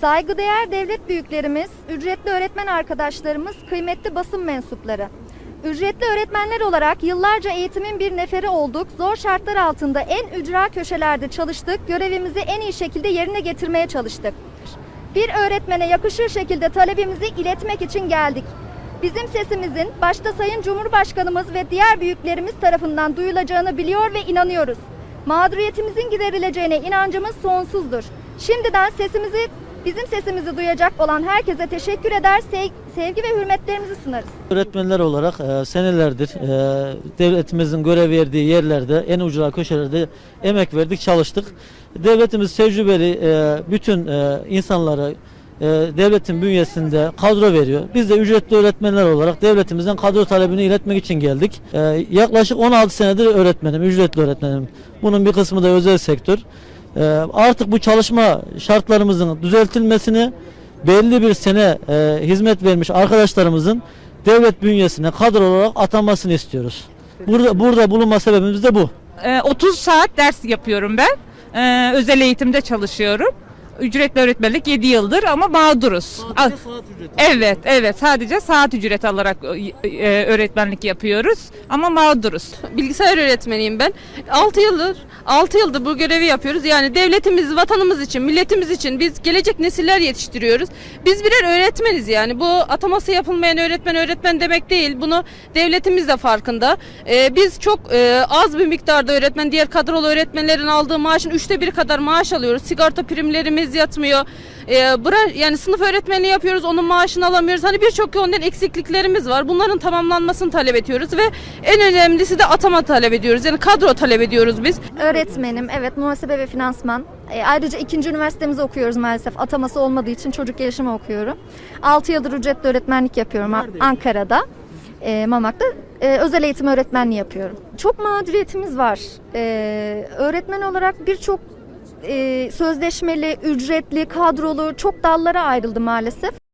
Saygıdeğer devlet büyüklerimiz, ücretli öğretmen arkadaşlarımız, kıymetli basın mensupları. Ücretli öğretmenler olarak yıllarca eğitimin bir neferi olduk. Zor şartlar altında en ücra köşelerde çalıştık. Görevimizi en iyi şekilde yerine getirmeye çalıştık. Bir öğretmene yakışır şekilde talebimizi iletmek için geldik. Bizim sesimizin başta Sayın Cumhurbaşkanımız ve diğer büyüklerimiz tarafından duyulacağını biliyor ve inanıyoruz. Mağduriyetimizin giderileceğine inancımız sonsuzdur. Şimdiden sesimizi, bizim sesimizi duyacak olan herkese teşekkür eder, sev- sevgi ve hürmetlerimizi sunarız. Öğretmenler olarak e, senelerdir e, devletimizin görev verdiği yerlerde en ucra köşelerde emek verdik çalıştık. Devletimiz tecrübeli e, bütün e, insanları e, devletin bünyesinde kadro veriyor. Biz de ücretli öğretmenler olarak devletimizden kadro talebini iletmek için geldik. E, yaklaşık 16 senedir öğretmenim, ücretli öğretmenim. Bunun bir kısmı da özel sektör. E, artık bu çalışma şartlarımızın düzeltilmesini belli bir sene e, hizmet vermiş arkadaşlarımızın devlet bünyesine kadro olarak atanmasını istiyoruz. Burada burada bulunma sebebimiz de bu. Ee, 30 saat ders yapıyorum ben. Ee, özel eğitimde çalışıyorum. Ücretli öğretmenlik 7 yıldır ama mağduruz. Al- Evet, evet. Sadece saat ücreti alarak e, e, öğretmenlik yapıyoruz ama mağduruz. Bilgisayar öğretmeniyim ben. 6 yıldır 6 yıldır bu görevi yapıyoruz. Yani devletimiz, vatanımız için, milletimiz için biz gelecek nesiller yetiştiriyoruz. Biz birer öğretmeniz yani. Bu ataması yapılmayan öğretmen öğretmen demek değil. Bunu devletimiz de farkında. Ee, biz çok e, az bir miktarda öğretmen, diğer kadrolu öğretmenlerin aldığı maaşın üçte biri kadar maaş alıyoruz. Sigorta primlerimiz yatmıyor. Ee, bura, yani sınıf öğretmenliği yapıyoruz, onun maaşını alamıyoruz. Hani birçok yönden eksikliklerimiz var. Bunların tamamlanmasını talep ediyoruz ve en önemlisi de atama talep ediyoruz. Yani kadro talep ediyoruz biz. Öğretmenim, evet muhasebe ve finansman. E, ayrıca ikinci üniversitemizi okuyoruz maalesef. Ataması olmadığı için çocuk gelişimi okuyorum. 6 yıldır ücretli öğretmenlik yapıyorum A- Ankara'da. E, Mamak'ta e, özel eğitim öğretmenliği yapıyorum. Çok mağduriyetimiz var. E, öğretmen olarak birçok e, sözleşmeli, ücretli, kadrolu çok dallara ayrıldı maalesef.